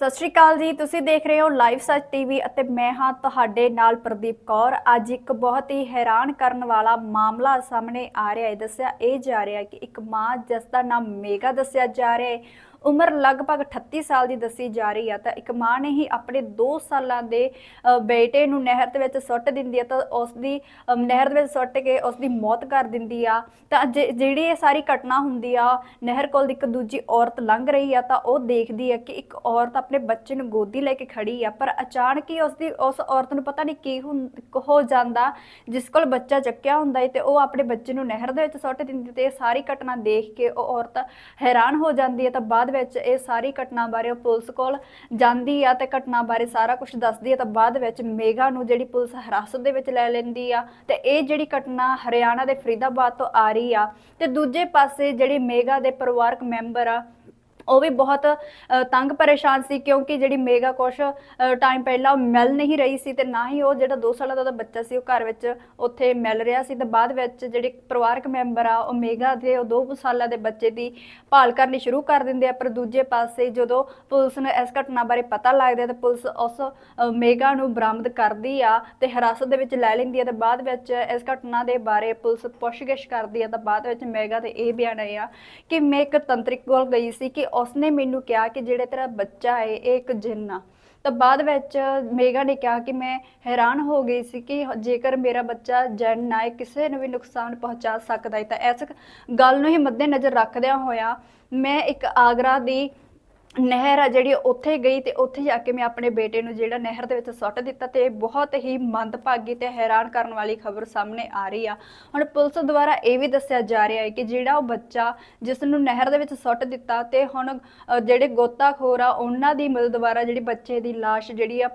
ਸਤਿ ਸ਼੍ਰੀ ਅਕਾਲ ਜੀ, ਤੁਸੀਂ ਦੇਖ ਰਹੇ ਹੋ ਲਾਈਵ ਸੱਚ ਟੀਵੀ ਅਤੇ ਮੈਂ ਹਾਂ ਤੁਹਾਡੇ ਨਾਲ ਪ੍ਰਦੀਪ ਕੌਰ। ਅੱਜ ਇੱਕ ਬਹੁਤ ਹੀ ਹੈਰਾਨ ਕਰਨ ਵਾਲਾ ਮਾਮਲਾ ਸਾਹਮਣੇ ਆ ਰਿਹਾ ਹੈ। ਦੱਸਿਆ ਇਹ ਜਾ ਰਿਹਾ ਹੈ ਕਿ ਇੱਕ ਮਾਂ ਜਿਸ ਦਾ ਨਾਮ ਮੇਗਾ ਦੱਸਿਆ ਜਾ ਰਿਹਾ ਹੈ ਉਮਰ ਲਗਭਗ 38 ਸਾਲ ਦੀ ਦੱਸੀ ਜਾ ਰਹੀ ਆ, ਤਾਂ ਇੱਕ ਮਾਂ ਨੇ ਹੀ ਆਪਣੇ 2 ਸਾਲਾਂ ਦੇ ਬੇਟੇ ਨੂੰ ਨਹਿਰ ਦੇ ਵਿੱਚ ਸੁੱਟ ਦਿੰਦੀ ਹੈ ਤਾਂ ਉਸ ਦੀ ਨਹਿਰ ਦੇ ਵਿੱਚ ਸੁੱਟ ਕੇ ਉਸ ਦੀ ਮੌਤ ਕਰ ਦਿੰਦੀ ਆ। ਤਾਂ ਜੇ- ਜਿਹੜੀ ਇਹ ਸਾਰੀ ਘਟਨਾ ਹੁੰਦੀ ਆ, ਨਹਿਰ ਕੋਲ ਇੱਕ ਦੂਜੀ ਔਰਤ ਲੰਘ ਰਹੀ ਆ, ਤਾਂ ਉਹ ਦੇਖਦੀ ਆ ਕਿ ਇੱਕ ਔਰਤ ਆਪਣੇ ਬੱਚੇ ਨੂੰ ਗੋਦੀ ਲੈ ਕੇ ਖੜੀ ਆ, ਪਰ ਅਚਾਨਕ ਹੀ ਉਸ ਦੀ ਉਸ ਔਰਤ ਨੂੰ ਪਤਾ ਨਹੀਂ ਕੀ ਹੁੰ- ਹੋ ਜਾਂਦਾ, ਜਿਸ ਕੋਲ ਬੱਚਾ ਚੱਕਿਆ ਹੁੰਦਾ ਏ, ਤੇ ਉਹ ਆਪਣੇ ਬੱਚੇ ਨੂੰ ਨਹਿਰ ਦੇ ਵਿੱਚ ਸੁੱਟ ਦਿੰਦੀ ਤੇ ਇਹ ਸਾਰੀ ਘਟਨਾ ਦੇਖ ਕੇ ਉਹ ਔਰਤ ਹੈਰਾਨ ਹੋ ਜਾਂਦੀ ਹੈ ਤਾਂ ਬਾਅਦ ਵਿੱਚ ਇਹ ਸਾਰੀ ਘਟਨਾ ਬਾਰੇ ਉਹ ਪੁਲਿਸ ਕੋਲ ਜਾਂਦੀ ਆ ਤੇ ਘਟਨਾ ਬਾਰੇ ਸਾਰਾ ਕੁਝ ਦੱਸਦੀ ਆ, ਤਾਂ ਬਾਅਦ ਵਿੱਚ ਮੇਗਾ ਨੂੰ ਜਿਹੜੀ ਪੁਲਿਸ ਹਿਰਾਸਤ ਦੇ ਵਿੱਚ ਲੈ ਲੈਂਦੀ ਆ ਤੇ ਇਹ ਜਿਹੜੀ ਘਟਨਾ ਹਰਿਆਣਾ ਦੇ ਫਰੀਦਾਬਾਦ ਤੋਂ ਆ ਰਹੀ ਆ ਤੇ ਦੂਜੇ ਪਾਸੇ ਜਿਹੜੀ ਮੇਗਾ ਦੇ ਪਰਿਵਾਰਕ ਮੈਂਬਰ ਆ ਉਹ ਵੀ ਬਹੁਤ ਤੰਗ ਪਰੇਸ਼ਾਨ ਸੀ ਕਿਉਂਕਿ ਜਿਹੜੀ ਮੇਗਾ ਕੁਛ ਟਾਈਮ ਪਹਿਲਾਂ ਉਹ ਮਿਲ ਨਹੀਂ ਰਹੀ ਸੀ ਤੇ ਨਾ ਹੀ ਉਹ ਜਿਹੜਾ 2 ਸਾਲਾਂ ਦਾ ਉਹਦਾ ਬੱਚਾ ਸੀ ਉਹ ਘਰ ਵਿੱਚ ਉੱਥੇ ਮਿਲ ਰਿਹਾ ਸੀ ਤੇ ਬਾਅਦ ਵਿੱਚ ਜਿਹੜੇ ਪਰਿਵਾਰਕ ਮੈਂਬਰ ਆ ਉਹ ਮੇਗਾ ਦੇ ਉਹ 2 ਸਾਲਾਂ ਦੇ ਬੱਚੇ ਦੀ ਭਾਲ ਕਰਨੀ ਸ਼ੁਰੂ ਕਰ ਦਿੰਦੇ ਆ ਪਰ ਦੂਜੇ ਪਾਸੇ ਜਦੋਂ ਪੁਲਿਸ ਨੂੰ ਇਸ ਘਟਨਾ ਬਾਰੇ ਪਤਾ ਲੱਗਦਾ ਤੇ ਪੁਲਿਸ ਉਸ ਅ, ਮੇਗਾ ਨੂੰ ਬਰਾਮਦ ਕਰਦੀ ਆ ਤੇ ਹਿਰਾਸਤ ਦੇ ਵਿੱਚ ਲੈ ਲੈਂਦੀ ਆ ਤੇ ਬਾਅਦ ਵਿੱਚ ਇਸ ਘਟਨਾ ਦੇ ਬਾਰੇ ਪੁਲਿਸ ਪੁੱਛਗਿੱਛ ਕਰਦੀ ਆ ਤਾਂ ਬਾਅਦ ਵਿੱਚ ਮੇਗਾ ਦੇ ਇਹ ਬਿਆਨ ਆਇਆ ਕਿ ਮੈਂ ਇੱਕ ਤੰਤਰਿਕ ਕੋਲ ਗਈ ਸੀ ਕਿ ਉਸਨੇ ਮੈਨੂੰ ਕਿਹਾ ਕਿ ਜਿਹੜੇ ਤੇਰਾ ਬੱਚਾ ਹੈ, ਇਹ ਇੱਕ ਜਿੰਨ ਆ। ਤਾਂ ਬਾਅਦ ਵਿੱਚ ਮੇਗਾ ਨੇ ਕਿਹਾ ਕਿ ਮੈਂ ਹੈਰਾਨ ਹੋ ਗਈ ਸੀ ਕਿ ਜੇਕਰ ਮੇਰਾ ਬੱਚਾ ਜਨ ਨਾ ਕਿਸੇ ਨੂੰ ਵੀ ਨੁਕਸਾਨ ਪਹੁੰਚਾ ਸਕਦਾ ਹੈ। ਤਾਂ ਇਸ ਗੱਲ ਨੂੰ ਹੀ ਮੱਦੇਨਜ਼ਰ ਰੱਖਦਿਆਂ ਹੋਇਆ ਮੈਂ ਇੱਕ ਆਗਰਾ ਦੀ ਨਹਿਰ ਆ ਜਿਹੜੀ ਉੱਥੇ ਗਈ ਤੇ ਉੱਥੇ ਜਾ ਕੇ ਮੈਂ ਆਪਣੇ ਬੇਟੇ ਨੂੰ ਜਿਹੜਾ ਨਹਿਰ ਦੇ ਵਿੱਚ ਸੁੱਟ ਦਿੱਤਾ ਤੇ ਬਹੁਤ ਹੀ ਮੰਦਭਾਗੀ ਤੇ ਹੈਰਾਨ ਕਰਨ ਵਾਲੀ ਖਬਰ ਸਾਹਮਣੇ ਆ ਰਹੀ ਆ। ਹੁਣ ਪੁਲਿਸ ਦੁਆਰਾ ਇਹ ਵੀ ਦੱਸਿਆ ਜਾ ਰਿਹਾ ਹੈ ਕਿ ਜਿਹੜਾ ਉਹ ਬੱਚਾ ਜਿਸ ਨੂੰ ਨਹਿਰ ਦੇ ਵਿੱਚ ਸੁੱਟ ਦਿੱਤਾ ਤੇ ਹੁਣ ਜਿਹੜੇ ਗੋਤਾਖੋਰ ਆ, ਉਹਨਾਂ ਦੀ ਮਦਦ ਦੁਆਰਾ ਜਿਹੜੀ ਬੱਚੇ ਦੀ ਲਾਸ਼ ਜਿਹੜੀ ਆ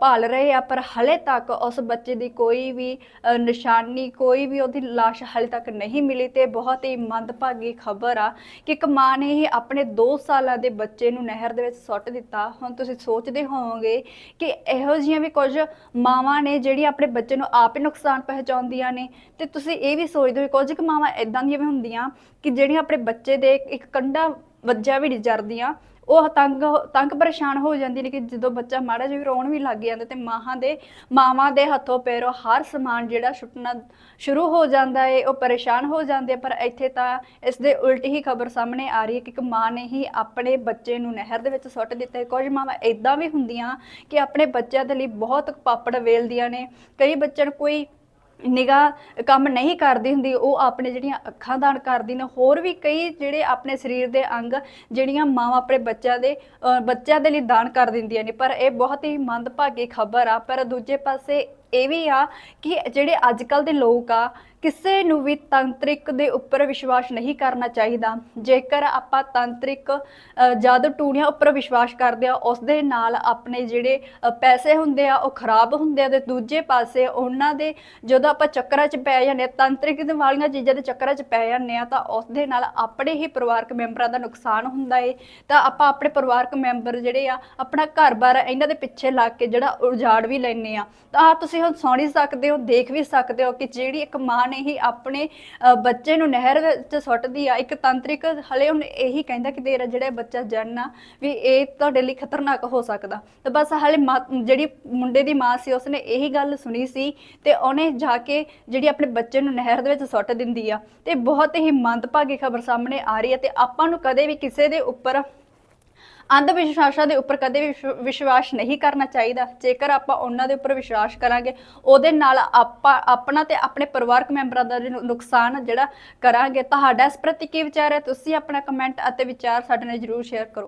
ਭਾਲ ਰਹੇ ਆ, ਪਰ ਹਲੇ ਤੱਕ ਉਸ ਬੱਚੇ ਦੀ ਕੋਈ ਵੀ ਨਿਸ਼ਾਨੀ, ਕੋਈ ਵੀ ਉਹਦੀ ਲਾਸ਼ ਹਲੇ ਤੱਕ ਨਹੀਂ ਮਿਲੀ ਤੇ ਬਹੁਤ ਹੀ ਮੰਦਭਾਗੀ ਖਬਰ ਆ ਕਿ ਇੱਕ ਮਾਂ ਨੇ ਹੀ ਆਪਣੇ 2 ਸਾਲਾਂ ਦੇ ਬੱਚੇ ਨੂੰ ਨਹਿਰ ਦੇ ਵਿੱਚ ਸੁੱਟ ਦਿੱਤਾ। ਹੁਣ ਤੁਸੀਂ ਸੋਚਦੇ ਹੋਵੋਗੇ ਕਿ ਇਹੋ ਜਿਹੀਆਂ ਵੀ ਕੁਝ ਮਾਵਾਂ ਨੇ ਜਿਹੜੀ ਆਪਣੇ ਬੱਚੇ ਨੂੰ ਆਪ ਹੀ ਨੁਕਸਾਨ ਪਹੁੰਚਾਉਂਦੀਆਂ ਨੇ। ਤੇ ਤੁਸੀਂ ਇਹ ਵੀ ਸੋਚਦੇ ਹੋ, ਕੁਝ ਕੁ ਮਾਵਾਂ ਇਦਾਂ ਦੀਆਂ ਵੀ ਹੁੰਦੀਆਂ ਕਿ ਜਿਹੜੀਆਂ ਆਪਣੇ ਬੱਚੇ ਦੇ ਇੱਕ ਕੰਡਾ ਵੱਜਾ ਵੀ ਨਹੀਂ ਜਰਦੀਆਂ ਉਹ ਤੰਗ ਤੰਗ ਪਰੇਸ਼ਾਨ ਹੋ ਜਾਂਦੀ ਨੇ ਕਿ ਜਦੋਂ ਬੱਚਾ ਮਾੜਾ ਜਿਹਾ ਵੀ ਰੋਣ ਵੀ ਲੱਗ ਜਾਂਦਾ ਤੇ ਮਾਹਾਂ ਦੇ ਮਾਵਾਂ ਦੇ ਹੱਥੋਂ ਪੈਰੋਂ ਹਰ ਸਮਾਨ ਜਿਹੜਾ ਛੁੱਟਣਾ ਸ਼ੁਰੂ ਹੋ ਜਾਂਦਾ ਏ, ਉਹ ਪਰੇਸ਼ਾਨ ਹੋ ਜਾਂਦੇ ਪਰ ਇੱਥੇ ਤਾਂ ਇਸ ਦੇ ਉਲਟ ਹੀ ਖਬਰ ਸਾਹਮਣੇ ਆ ਰਹੀ ਹੈ ਕਿ ਇੱਕ ਮਾਂ ਨੇ ਹੀ ਆਪਣੇ ਬੱਚੇ ਨੂੰ ਨਹਿਰ ਦੇ ਵਿੱਚ ਸੁੱਟ ਦਿੱਤਾ ਹੈ। ਕੁਝ ਮਾਵਾਂ ਇਦਾਂ ਵੀ ਹੁੰਦੀਆਂ ਕਿ ਆਪਣੇ ਬੱਚਿਆਂ ਦੇ ਲਈ ਬਹੁਤ ਪਾਪੜ ਵੇਲਦੀਆਂ ਨੇ ਕਈ ਬੱਚਿਆਂ ਨੂੰ ਕੋਈ ਨਿਗਾਹ ਕੰਮ ਨਹੀਂ ਕਰਦੀ ਹੁੰਦੀ, ਉਹ ਆਪਣੇ ਜਿਹੜੀਆਂ ਅੱਖਾਂ ਦਾਨ ਕਰਦੀ ਨੇ, ਹੋਰ ਵੀ ਕਈ ਜਿਹੜੇ ਆਪਣੇ ਸਰੀਰ ਦੇ ਅੰਗ ਜਿਹੜੀਆਂ ਮਾਵਾਂ ਆਪਣੇ ਬੱਚਿਆਂ ਦੇ, ਅਹ ਬੱਚਿਆਂ ਦੇ ਲਈ ਦਾਨ ਕਰ ਦਿੰਦੀਆਂ ਨੇ, ਪਰ ਇਹ ਬਹੁਤ ਹੀ ਮੰਦਭਾਗੀ ਖਬਰ ਆ, ਪਰ ਦੂਜੇ ਪਾਸੇ ਇਹ ਵੀ ਆ ਕਿ ਜਿਹੜੇ ਅੱਜ ਕੱਲ ਦੇ ਲੋਕ ਆ ਕਿਸੇ ਨੂੰ ਵੀ ਤੰਤਰਿਕ ਦੇ ਉੱਪਰ ਵਿਸ਼ਵਾਸ ਨਹੀਂ ਕਰਨਾ ਚਾਹੀਦਾ। ਜੇਕਰ ਆਪਾਂ ਤੰਤਰਿਕ ਅ, ਜਾਦੂ ਟੂਣੀਆਂ ਉੱਪਰ ਵਿਸ਼ਵਾਸ ਕਰਦੇ ਆ ਉਸ ਦੇ ਨਾਲ ਆਪਣੇ ਜਿਹੜੇ ਪੈਸੇ ਹੁੰਦੇ ਆ ਉਹ ਖਰਾਬ ਹੁੰਦੇ ਆ ਤੇ ਦੂਜੇ ਪਾਸੇ ਉਹਨਾਂ ਦੇ ਜਦੋਂ ਆਪਾਂ ਚੱਕਰਾਂ 'ਚ ਪੈ ਜਾਂਦੇ ਆ ਤੰਤਰਿਕ ਦੇ ਵਾਲੀਆਂ ਚੀਜ਼ਾਂ ਦੇ ਚੱਕਰਾਂ 'ਚ ਪੈ ਜਾਂਦੇ ਆ ਤਾਂ ਉਸ ਦੇ ਨਾਲ ਆਪਣੇ ਹੀ ਪਰਿਵਾਰਕ ਮੈਂਬਰਾਂ ਦਾ ਨੁਕਸਾਨ ਹੁੰਦਾ ਏ। ਤਾਂ ਆਪਾਂ ਆਪਣੇ ਪਰਿਵਾਰਕ ਮੈਂਬਰ ਜਿਹੜੇ ਆ ਆਪਣਾ ਘਰ-ਬਾਰ ਇਹਨਾਂ ਦੇ ਪਿੱਛੇ ਲੱਗ ਕੇ ਜਿਹੜਾ ਉਜਾੜ ਵੀ ਲੈਨੇ ਆ ਤਾਂ ਆਹ ਤੁਸੀਂ ਹੁਣ ਸੁਣ ਸਕਦੇ ਹੋ ਦੇਖ ਵੀ ਸਕਦੇ ਹੋ ਕਿ ਜਿਹੜੀ ਇੱਕ ਮਾਂ ਨੇ ਹੀ ਆਪਣੇ ਬੱਚੇ ਨੂੰ ਨਹਿਰ ਵਿੱਚ ਸੁੱਟਦੀ ਆ। ਇੱਕ ਤੰਤਰਿਕ ਹਲੇ ਹੁਣ ਇਹੀ ਕਹਿੰਦਾ ਕਿ ਤੇਰਾ ਜਿਹੜਾ ਬੱਚਾ ਜਨਮ ਵੀ ਇਹ ਤੁਹਾਡੇ ਲਈ ਖਤਰਨਾਕ ਹੋ ਸਕਦਾ। ਤੇ ਬਸ ਹਲੇ ਮਾਂ- ਜਿਹੜੀ ਮੁੰਡੇ ਦੀ ਮਾਂ ਸੀ, ਉਸਨੇ ਇਹੀ ਗੱਲ ਸੁਣੀ ਸੀ ਤੇ ਉਹਨੇ ਜਾ ਕੇ ਜਿਹੜੀ ਆਪਣੇ ਬੱਚੇ ਨੂੰ ਨਹਿਰ ਦੇ ਵਿੱਚ ਸੁੱਟ ਦਿੰਦੀ ਆ। ਤੇ ਬਹੁਤ ਹੀ ਮੰਦਭਾਗੀ ਖਬਰ ਸਾਹਮਣੇ ਆ ਰਹੀ ਹੈ ਤੇ ਆਪਾਂ ਨੂੰ ਕਦੇ ਵੀ ਕਿਸੇ ਦੇ ਉੱਪਰ ਅੰਧ ਵਿਸ਼ਵਾਸਾਂ ਦੇ ਉੱਪਰ ਕਦੇ ਵੀ ਵਿਸ਼ਵਾਸ ਨਹੀਂ ਕਰਨਾ ਚਾਹੀਦਾ। ਜੇਕਰ ਆਪਾਂ ਉਹਨਾਂ ਦੇ ਉੱਪਰ ਵਿਸ਼ਵਾਸ ਕਰਾਂਗੇ, ਉਹਦੇ ਨਾਲ ਆਪਾਂ, ਆਪਣਾ ਤੇ ਆਪਣੇ ਪਰਿਵਾਰਕ ਮੈਂਬਰਾਂ ਦਾ ਨੁਕਸਾਨ ਜਿਹੜਾ ਕਰਾਂਗੇ, ਤੁਹਾਡਾ ਇਸ ਪ੍ਰਤੀ ਕੀ ਵਿਚਾਰ ਹੈ? ਤੁਸੀਂ ਆਪਣਾ ਕਮੈਂਟ ਅਤੇ ਵਿਚਾਰ ਸਾਡੇ ਨਾਲ ਜਰੂਰ ਸ਼ੇਅਰ ਕਰੋ।